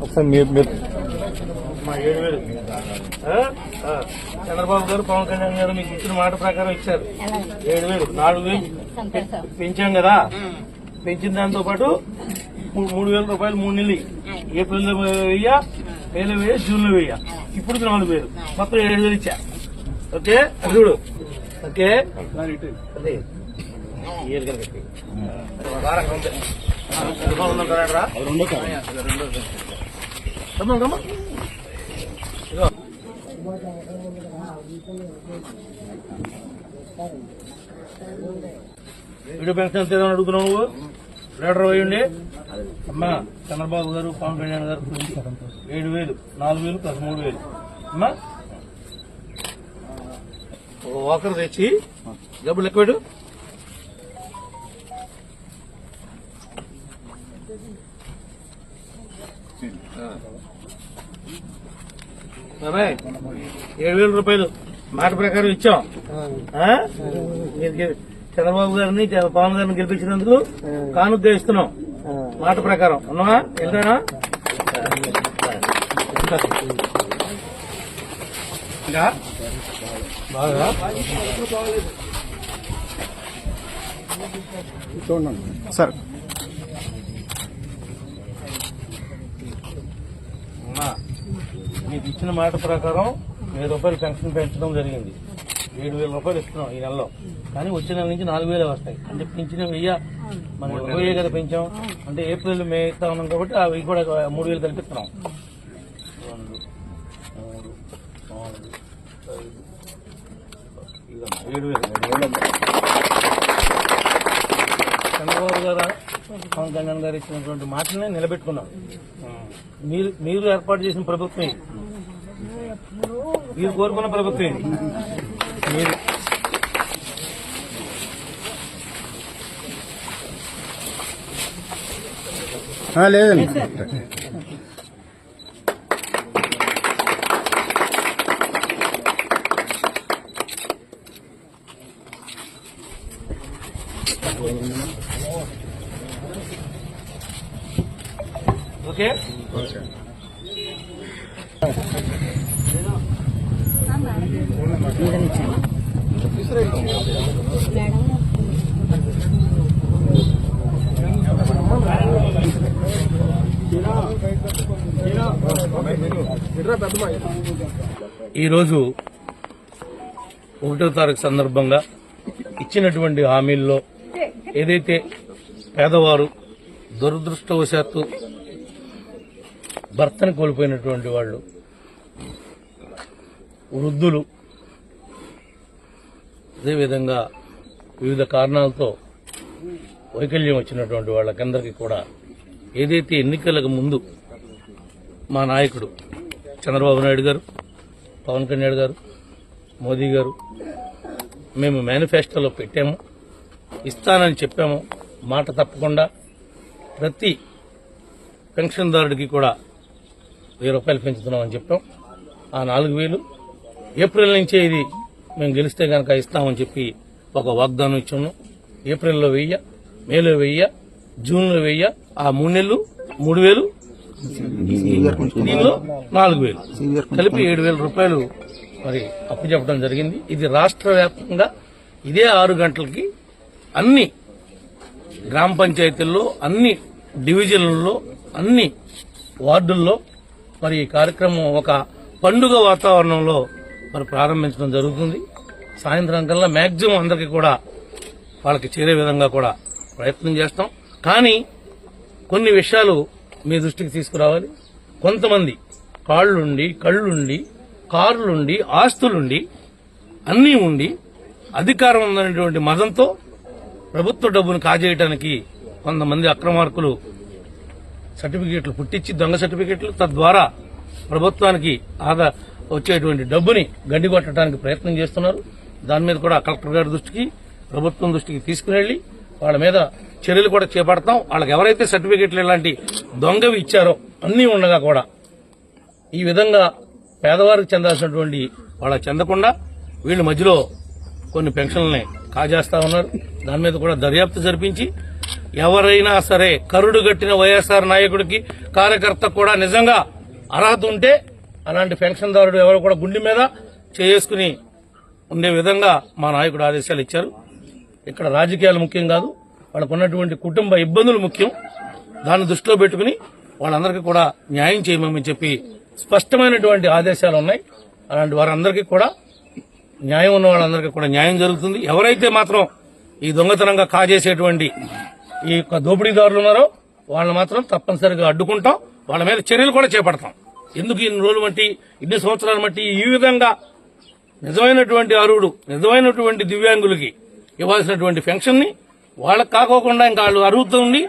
ఒకసారి మీరు మీరు ఏడు వేలు చంద్రబాబు గారు పవన్ కళ్యాణ్ గారు మీకు ఇచ్చిన మాట ప్రకారం ఇచ్చారు. ఏడు వేలు నాలుగు వేలు. పెంచాం కదా. పెంచిన దాంతో పాటు మూడు వేల రూపాయలు మూడు నెలలు ఏప్రిల్లో వెయ్య మేలో వెయ్య జూన్లో వెయ్య ఇప్పుడు నాలుగు వేలు. మొత్తం ఏడు వేలు ఇచ్చా. ఓకే? చూడు. ఓకే. వీడియో పెన్షన్ ఎంత అడుగుతున్నావు నువ్వు? లీటర్ వేయండి అమ్మా చంద్రబాబు గారు పవన్ కళ్యాణ్ గారు ఏడు వేలు నాలుగు వేలు ప్లస్ మూడు వేలు. అమ్మా. ఒకరు తెచ్చి డబ్బులు ఎక్కువ పెట్టు. బాబాయ్ ఏడు వేల రూపాయలు మాట ప్రకారం ఇచ్చాం. చంద్రబాబు గారిని పవన్ గారిని గెలిపించినందుకు కానుక ఇస్తున్నాం మాట ప్రకారం. ఉన్నావా? వెళ్తానా ఇంకా? బాగా? సార్. అమ్మా మీకు ఇచ్చిన మాట ప్రకారం వెయ్యి రూపాయలు పెన్షన్ పెంచడం జరిగింది. ఏడు వేల రూపాయలు ఇస్తున్నాం ఈ నెలలో. కానీ వచ్చే నెల నుంచి నాలుగు వేలే వస్తాయి. అంటే పెంచిన వెయ్యి మనం ఇరవై కదా పెంచాం. అంటే ఏప్రిల్ మే ఇస్తా ఉన్నాం కాబట్టి అవి కూడా మూడు వేలు కల్పిస్తున్నాం రెండు మూడు నాలుగు ఐదు ఇదమ్మా, ఏడు వేలు. చంద్రబాబు గారు పవన్ కళ్యాణ్ గారు ఇచ్చినటువంటి మాటలనే నిలబెట్టుకున్నాం. మీరు మీరు ఏర్పాటు చేసిన ప్రభుత్వం. మీరు కోరుకున్న ప్రభుత్వం ఇది. మీరు ఆ, లేదండి ఓకే ఈరోజు ఒకటో తారీఖు సందర్భంగా ఇచ్చినటువంటి హామీల్లో ఏదైతే పేదవారు దురదృష్టవశాత్తు భర్తను కోల్పోయినటువంటి వాళ్ళు వృద్ధులు అదేవిధంగా వివిధ కారణాలతో వైకల్యం వచ్చినటువంటి వాళ్ళకందరికీ కూడా ఏదైతే ఎన్నికలకు ముందు మా నాయకుడు చంద్రబాబు నాయుడు గారు పవన్ కళ్యాణ్ గారు మోదీ గారు మేము మేనిఫెస్టోలో పెట్టాము ఇస్తానని చెప్పాము మాట తప్పకుండా ప్రతి పెన్షన్దారుడికి కూడా వెయ్యి రూపాయలు పెంచుతున్నామని చెప్పాం. ఆ నాలుగు వేలు ఏప్రిల్ నుంచే ఇది మేము గెలిస్తే కనుక ఇస్తామని చెప్పి ఒక వాగ్దానం ఇచ్చాము. ఏప్రిల్లో వెయ్యి మేలో వెయ్యి జూన్లో వెయ్యి ఆ మూడు నెలలు మూడు వేలు దీనిలో నాలుగు వేలు. కలిపి ఏడు వేల రూపాయలు మరి అప్పు చెప్పడం జరిగింది. ఇది రాష్ట్ర వ్యాప్తంగా ఇదే ఆరు గంటలకి అన్ని గ్రామ పంచాయతీల్లో అన్ని డివిజన్లలో అన్ని వార్డుల్లో మరి ఈ కార్యక్రమం ఒక పండుగ వాతావరణంలో మరి ప్రారంభించడం జరుగుతుంది. సాయంత్రం కల్లా మ్యాక్సిమం అందరికీ కూడా వాళ్ళకి చేరే విధంగా కూడా ప్రయత్నం చేస్తాం. కానీ కొన్ని విషయాలు మీ దృష్టికి తీసుకురావాలి. కొంతమంది కాళ్ళుండి కళ్ళుండి కార్లుండి ఆస్తులుండి అన్నీ ఉండి అధికారం ఉందనేటువంటి మదంతో ప్రభుత్వ డబ్బును కాజేయడానికి కొంతమంది అక్రమార్కులు సర్టిఫికేట్లు పుట్టించి దొంగ సర్టిఫికేట్లు తద్వారా ప్రభుత్వానికి ఆదా వచ్చేటువంటి డబ్బుని గడ్డి కొట్టడానికి ప్రయత్నం చేస్తున్నారు. దాని మీద కూడా కలెక్టర్ గారి దృష్టికి ప్రభుత్వం దృష్టికి తీసుకుని వాళ్ళ మీద చర్యలు కూడా చేపడతాం. వాళ్ళకి ఎవరైతే సర్టిఫికేట్లు ఇలాంటి దొంగవి ఇచ్చారో అన్నీ ఉండగా కూడా ఈ విధంగా పేదవారికి చెందాల్సినటువంటి వాళ్ళకి చెందకుండా వీళ్ళ మధ్యలో కొన్ని పెన్షన్లని కాజేస్తా ఉన్నారు. దాని మీద కూడా దర్యాప్తు జరిపించి ఎవరైనా సరే కరుడు గట్టిన వైఎస్ఆర్ నాయకుడికి కార్యకర్త కూడా నిజంగా అర్హత ఉంటే అలాంటి పెన్షన్దారుడు ఎవరు కూడా గుండె మీద చేసుకుని ఉండే విధంగా మా నాయకుడు ఆదేశాలు ఇచ్చారు. ఇక్కడ రాజకీయాలు ముఖ్యం కాదు వాళ్ళకు ఉన్నటువంటి కుటుంబ ఇబ్బందులు ముఖ్యం. దాన్ని దృష్టిలో పెట్టుకుని వాళ్ళందరికీ కూడా న్యాయం చేయమని చెప్పి స్పష్టమైనటువంటి ఆదేశాలు ఉన్నాయి. అలాంటి వారందరికీ కూడా న్యాయం ఉన్న వాళ్ళందరికీ కూడా న్యాయం జరుగుతుంది. ఎవరైతే మాత్రం ఈ దొంగతనంగా కాజేసేటువంటి ఈ యొక్క దోపిడీదారులు ఉన్నారో వాళ్ళని మాత్రం తప్పనిసరిగా అడ్డుకుంటాం. వాళ్ళ మీద చర్యలు కూడా చేపడతాం. ఎందుకు ఇన్ని రోజులు బట్టి ఇన్ని సంవత్సరాల బట్టి ఈ విధంగా నిజమైనటువంటి అరువుడు నిజమైనటువంటి దివ్యాంగులకి ఇవ్వాల్సినటువంటి పెన్షన్ని వాళ్ళకి కాకోకుండా ఇంకా వాళ్ళు అర్హత ఉండి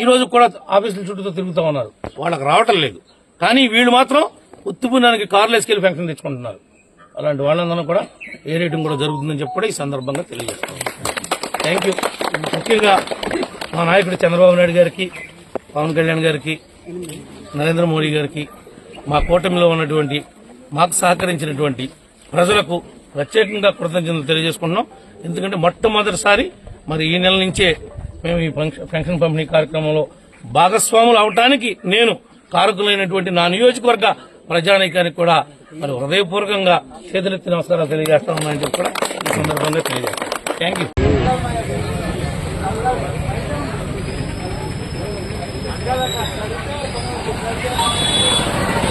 ఈ రోజు కూడా ఆఫీసుల చుట్టూ తిరుగుతూ ఉన్నారు. వాళ్ళకి రావటం లేదు. కానీ వీళ్ళు మాత్రం ఉత్తిపుణానికి కార్లు వేసుకెళ్ళి పెన్షన్ తెచ్చుకుంటున్నారు. అలాంటి వాళ్ళందరూ కూడా ఏ రేటింగ్ కూడా జరుగుతుందని చెప్పి కూడా ఈ సందర్భంగా తెలియజేస్తాం. థ్యాంక్ యూ ముఖ్యంగా మా నాయకుడు చంద్రబాబు నాయుడు గారికి పవన్ కళ్యాణ్ గారికి నరేంద్ర మోడీ గారికి మా కూటమిలో ఉన్నటువంటి మాకు సహకరించినటువంటి ప్రజలకు ప్రత్యేకంగా కృతజ్ఞతలు తెలియజేసుకుంటున్నాం. ఎందుకంటే మొట్టమొదటిసారి మరి ఈ నెల నుంచే మేము ఈ పెన్షన్ పంపిణీ కార్యక్రమంలో భాగస్వాములు అవటానికి నేను కారకులైనటువంటి నా నియోజకవర్గ ప్రజానీకానికి కూడా మరి హృదయపూర్వకంగా చేతులెత్తి నమస్కారాలు తెలియజేస్తామని చెప్పి కూడా ఈ సందర్భంగా తెలియజేస్తాను. థ్యాంక్ యూ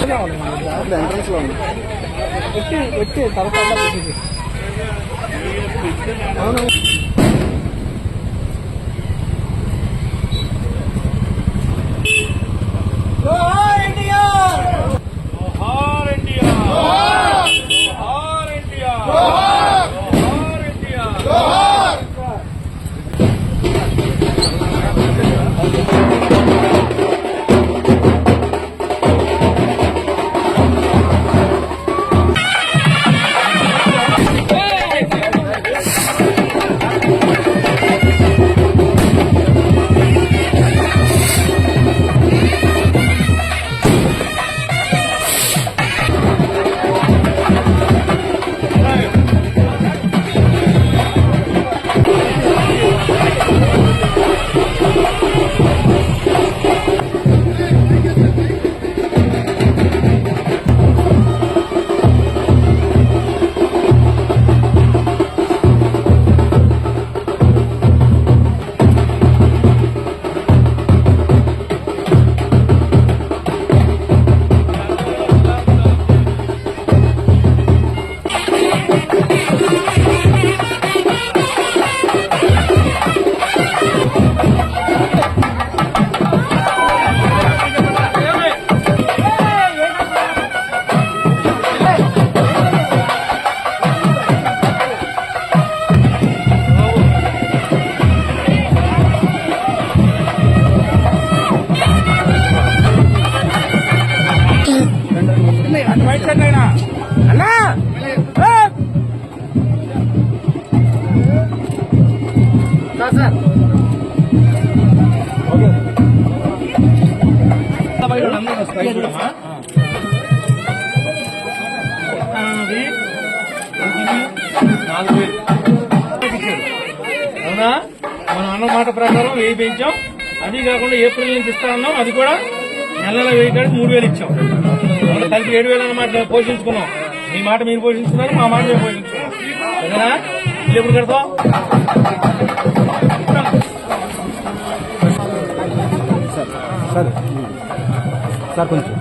ശരിയാണോ അവിടെ എൻട്രൻസിലാണ് എട്ട് എട്ട് തറക്കാണ്ട Oh! నాలుగు వేలు అవునా? మన అన్న మాట ప్రకారం వెయ్యి పెంచాం. అది కాకుండా ఏప్రిల్ నుంచి ఇస్తా ఉన్నాం అది కూడా నెల నెల వెయ్యి కాడికి మూడు వేలు ఇచ్చాం. కలిపి ఏడు వేలు అన్నమాట పోషించుకున్నాం. మీ మాట మీరు పోషించుకున్నారు మా మాట మేము పోషించుకున్నాం. ఎప్పుడు కడతాం సార్ సార్ కొంచెం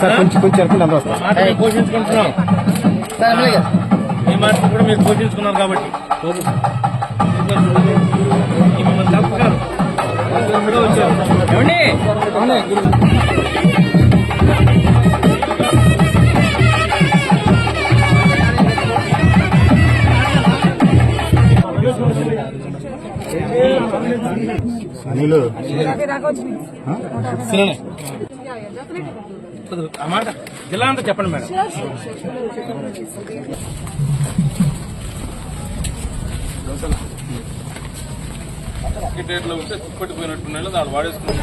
సార్ కొంచెం కొంచెం ఎరకండి అందరూ వస్తారు పోషించుకుంటున్నాం. మీ మాట కూడా మీరు పోషించుకున్నారు కాబట్టి. ఈ మిమ్మల్ని తప్పుకారు ఏమండి అనిలు మాట జిల్లా అంతా చెప్పండి మేడం. డేట్లో ఉంటే పట్టిపోయినట్టున్నాయి దాన్ని వాడేసుకుంటాం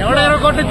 ఎవడో ఇరవై కోట్లు